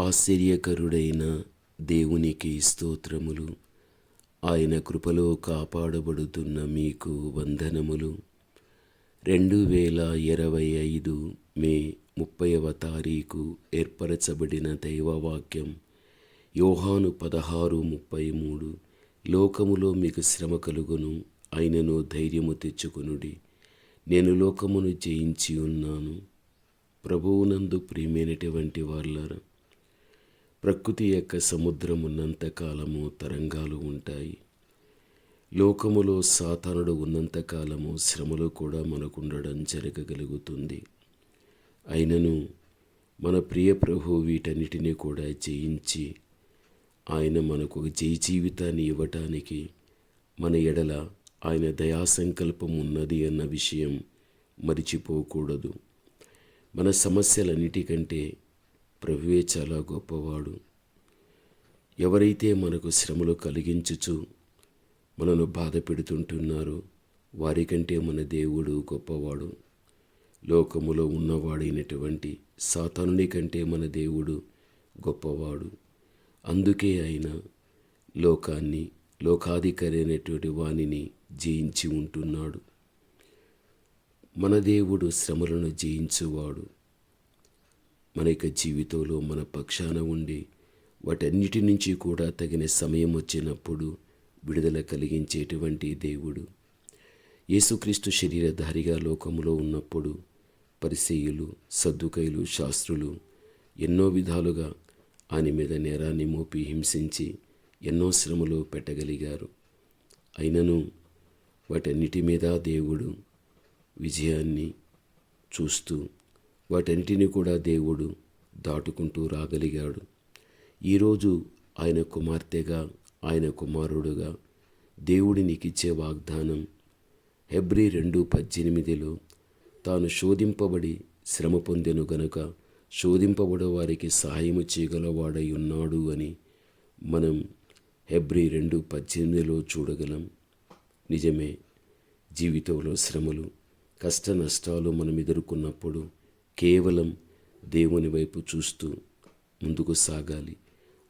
ఆశ్చర్యకరుడైన దేవునికి స్తోత్రములు. ఆయన కృపలో కాపాడబడుతున్న మీకు వందనములు. రెండు వేల ఇరవై ఐదు మే ముప్పైవ తారీఖు ఏర్పరచబడిన దైవవాక్యం యోహాను పదహారు ముప్పై మూడు. లోకములో మీకు శ్రమ కలుగును ఆయనను ధైర్యము తెచ్చుకొనుడి. నేను లోకమును జయించి ఉన్నాను. ప్రభువునందు ప్రియమైనటువంటి వాళ్ళారా ప్రకృతి యొక్క సముద్రం ఉన్నంతకాలము తరంగాలు ఉంటాయి. లోకములో సాతానుడు ఉన్నంతకాలము శ్రమలు కూడా మనకుండడం జరగగలుగుతుంది. అయినను మన ప్రియ ప్రభు వీటన్నిటినీ కూడా జయించి ఆయన మనకు ఒక జయ జీవితాన్ని ఇవ్వటానికి మన ఎడల ఆయన దయా సంకల్పం ఉన్నది అన్న విషయం మరిచిపోకూడదు. మన సమస్యలన్నిటికంటే ప్రభువే చాలా గొప్పవాడు. ఎవరైతే మనకు శ్రమలు కలిగించుచు మనను బాధ పెడుతుంటున్నారో వారికంటే మన దేవుడు గొప్పవాడు. లోకములో ఉన్నవాడైనటువంటి సాతానుని కంటే మన దేవుడు గొప్పవాడు. అందుకే ఆయన లోకాన్ని లోకాధికారి అనేటువంటి వాణిని జయించి ఉంటున్నాడు. మన దేవుడు శ్రమలను జయించువాడు. మన యొక్క జీవితంలో మన పక్షాన ఉండి వాటన్నిటి నుంచి కూడా తగిన సమయం వచ్చినప్పుడు విడుదల కలిగించేటువంటి దేవుడు. యేసుక్రీస్తు శరీరధారిగా లోకములో ఉన్నప్పుడు పరిసేయులు సద్దుకైలు శాస్త్రులు ఎన్నో విధాలుగా ఆయన మీద నేరాన్ని మోపి హింసించి ఎన్నో శ్రమలు పెట్టగలిగారు. అయినను వాటన్నిటి మీద దేవుడు విజయాన్ని చూస్తూ వాటన్నిటిని కూడా దేవుడు దాటుకుంటూ రాగలిగాడు. ఈరోజు ఆయన కుమార్తెగా ఆయన కుమారుడుగా దేవుడి నీకిచ్చే వాగ్దానం హెబ్రి రెండు పద్దెనిమిదిలో తాను శోధింపబడి శ్రమ పొందెను గనుక శోధింపబడే వారికి సహాయము చేయగలవాడై ఉన్నాడు అని మనం హెబ్రి రెండు పద్దెనిమిదిలో చూడగలం. నిజమే జీవితంలో శ్రమలు కష్ట నష్టాలు మనం ఎదుర్కొన్నప్పుడు కేవలం దేవుని వైపు చూస్తూ ముందుకు సాగాలి.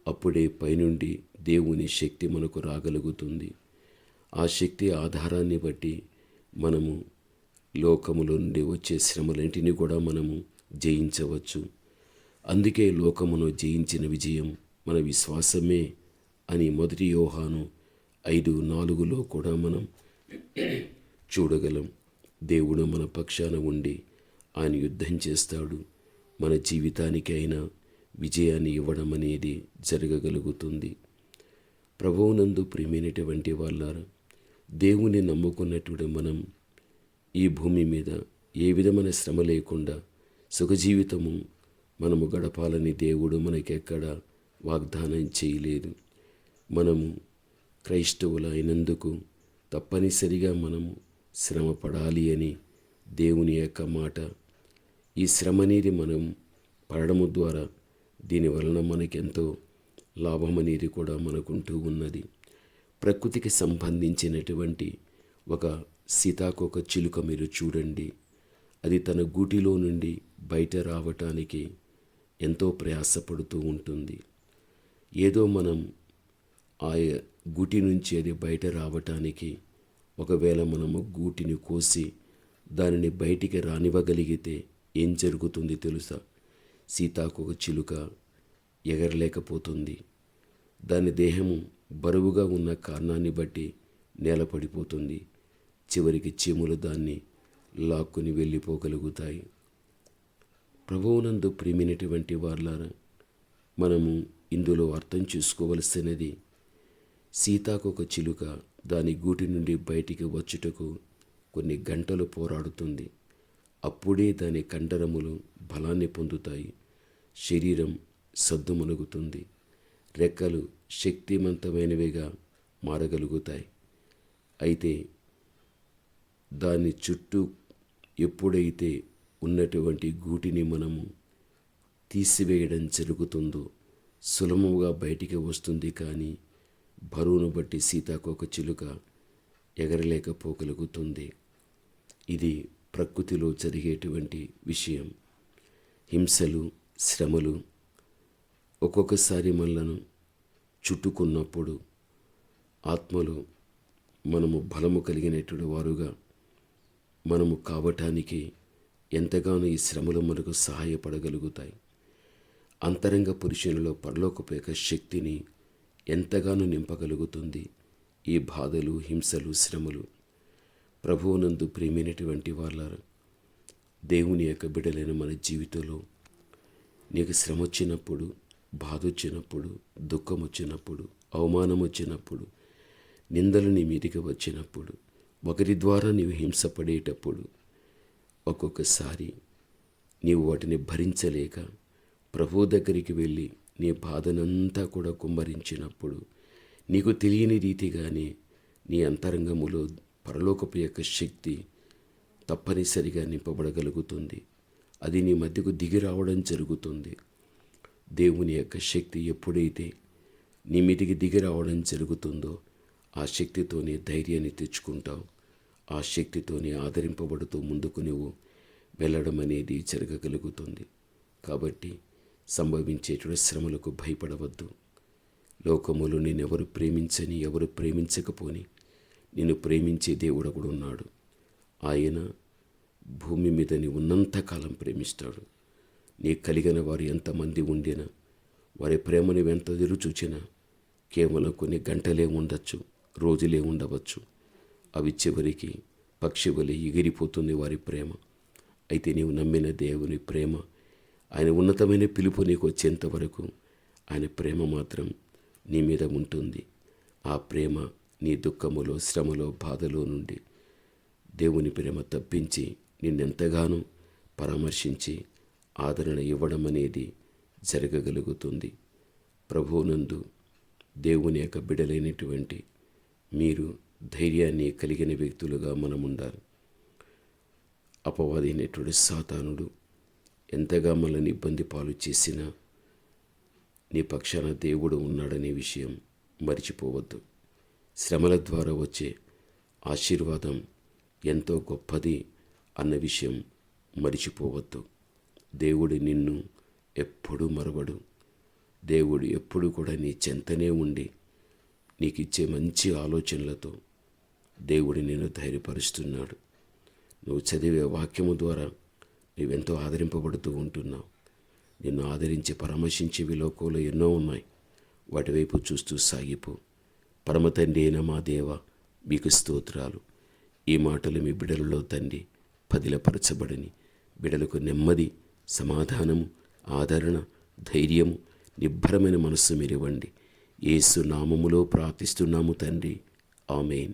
అప్పుడే పైనుండి దేవుని శక్తి మనకు రాగలుగుతుంది. ఆ శక్తి ఆధారాన్ని బట్టి మనము లోకములో నుండి వచ్చే శ్రమలన్నింటినీ కూడా మనము జయించవచ్చు. అందుకే లోకమును జయించిన విజయం మన విశ్వాసమే అని మొదటి యోహాను ఐదు నాలుగులో కూడా మనం చూడగలం. దేవుడు మన పక్షాన ఉండి ఆయన యుద్ధం చేస్తాడు. మన జీవితానికి అయినా విజయాన్ని ఇవ్వడం అనేది జరగగలుగుతుంది. ప్రభువునందు ప్రియమైనటువంటి వాళ్ళారా దేవుని నమ్ముకున్నటువంటి మనం ఈ భూమి మీద ఏ విధమైన శ్రమ లేకుండా సుఖజీవితము మనము గడపాలని దేవుడు మనకెక్కడ వాగ్దానం చేయలేదు. మనము క్రైస్తవులైనందుకు తప్పనిసరిగా మనము శ్రమ పడాలి అని దేవుని యొక్క మాట ఈ శ్రమ అనేది మనం పడడము ద్వారా దీని వలన మనకెంతో లాభం అనేది కూడా మనకుంటూ ఉన్నది. ప్రకృతికి సంబంధించినటువంటి ఒక సీతాకోక చిలుక మీరు చూడండి. అది తన గూటిలో నుండి బయట రావటానికి ఎంతో ప్రయాసపడుతూ ఉంటుంది. ఏదో మనం ఆ గూటి నుంచి అది బయట రావటానికి ఒకవేళ మనము గూటిని కోసి దానిని బయటికి రానివ్వగలిగితే ఏం జరుగుతుంది తెలుసా? సీతాకొక చిలుక ఎగరలేకపోతుంది. దాని దేహము బరువుగా ఉన్న కారణాన్ని బట్టి నేలపడిపోతుంది చివరికి చీములు దాన్ని లాక్కుని వెళ్ళిపోగలుగుతాయి. ప్రభువునందు ప్రియమైనటువంటి వార్లారా మనము ఇందులో అర్థం చేసుకోవలసినది సీతాకొక చిలుక దాని గూటి నుండి బయటికి వచ్చుటకు కొన్ని గంటలు పోరాడుతుంది. అప్పుడే దాని కండరములు బలాన్ని పొందుతాయి. శరీరం సద్దుమణుగుతుంది. రెక్కలు శక్తివంతమైనవిగా మారగలుగుతాయి. అయితే దాని చుట్టూ ఎప్పుడైతే ఉన్నటువంటి గూటిని మనము తీసివేయడం జరుగుతుందో సులభముగా బయటికి వస్తుంది కానీ బరువును బట్టి సీతాకోక చిలుక ఎగరలేకపోగలుగుతుంది. ఇది ప్రకృతిలో జరిగేటువంటి విషయం. హింసలు శ్రమలు ఒక్కొక్కసారి మనలను చుట్టుకున్నప్పుడు ఆత్మలో మనము బలము కలిగినటువంటి వారుగా మనము కావటానికి ఎంతగానో ఈ శ్రమలు మనకు సహాయపడగలుగుతాయి. అంతరంగ పురుషులలో పరలోకపేక శక్తిని ఎంతగానో నింపగలుగుతుంది ఈ బాధలు హింసలు శ్రమలు. ప్రభువునందు ప్రేమైనటువంటి వాళ్ళ దేవుని యొక్క బిడలైన మన జీవితంలో నీకు శ్రమ వచ్చినప్పుడు బాధ వచ్చినప్పుడు దుఃఖం వచ్చినప్పుడు అవమానం వచ్చినప్పుడు నిందలు నీ మీదికి వచ్చినప్పుడు ఒకరి ద్వారా నీవు హింసపడేటప్పుడు ఒక్కొక్కసారి నీవు వాటిని భరించలేక ప్రభు దగ్గరికి వెళ్ళి నీ బాధనంతా కూడా కుమ్మరించినప్పుడు నీకు తెలియని రీతిగానే నీ అంతరంగములో పరలోకపు యొక్క శక్తి తప్పనిసరిగా నింపబడగలుగుతుంది. అది నీ మధ్యకు దిగి రావడం జరుగుతుంది. దేవుని యొక్క శక్తి ఎప్పుడైతే నీ మీదికి దిగి రావడం జరుగుతుందో ఆ శక్తితోనే ధైర్యాన్ని తెచ్చుకుంటావు. ఆ శక్తితోనే ఆదరింపబడుతూ ముందుకు నువ్వు వెళ్ళడం అనేది జరగగలుగుతుంది. కాబట్టి సంభవించేటువంటి శ్రమలకు భయపడవద్దు. లోకములు నేనెవరు ప్రేమించని ఎవరు ప్రేమించకపోని నిన్ను ప్రేమించే దేవుడు కూడా ఉన్నాడు. ఆయన భూమి మీద నీ ఉన్నంతకాలం ప్రేమిస్తాడు. నీ కలిగిన వారు ఎంతమంది ఉండినా వారి ప్రేమను ఎంత ఎదురు చూచినా కేవలం కొన్ని గంటలే ఉండొచ్చు రోజులే ఉండవచ్చు. అవి చివరికి పక్షి వలె ఎగిరిపోతుంది వారి ప్రేమ. అయితే నీవు నమ్మిన దేవుని ప్రేమ ఆయన ఉన్నతమైన పిలుపు నీకు వచ్చేంత వరకు ఆయన ప్రేమ మాత్రం నీ మీద ఉంటుంది. ఆ ప్రేమ నీ దుఃఖములో శ్రమలో బాధలో నుండి దేవుని ప్రేమ తప్పించి నిన్నెంతగానో పరామర్శించి ఆదరణ ఇవ్వడం అనేది జరగగలుగుతుంది. ప్రభువునందు దేవుని యొక్క బిడలైనటువంటి మీరు ధైర్యాన్ని కలిగిన వ్యక్తులుగా మనం ఉండాలి అపవాదైనటువంటి సాతానుడు ఎంతగా మనల్ని ఇబ్బంది పాలు చేసినా నీ పక్షాన దేవుడు ఉన్నాడనే విషయం మరిచిపోవద్దు. శ్రమల ద్వారా వచ్చే ఆశీర్వాదం ఎంతో గొప్పది అన్న విషయం మరిచిపోవద్దు. దేవుడు నిన్ను ఎప్పుడూ మరవడు. దేవుడు ఎప్పుడు కూడా నీ చెంతనే ఉండి నీకు ఇచ్చే మంచి ఆలోచనలతో దేవుడు నిన్ను ధైర్యపరుస్తున్నాడు. నువ్వు చదివే వాక్యము ద్వారా నువ్వెంతో ఆదరింపబడుతూ ఉంటున్నావు. నిన్ను ఆదరించి పరామర్శించే లోకంలో ఎన్నో ఉన్నాయి. వాటి వైపు చూస్తూ సాగిపో. పరమ అయిన మా దేవ మీకు స్తోత్రాలు. ఈ మాటలు మీ బిడలలో తండ్రి పదిలపరచబడని. బిడలకు నెమ్మది సమాధానము ఆదరణ ధైర్యము నిబ్బరమైన మనస్సు మీరివ్వండి. ఏసు నామములో ప్రార్థిస్తున్నాము తండ్రి. ఆమెన్.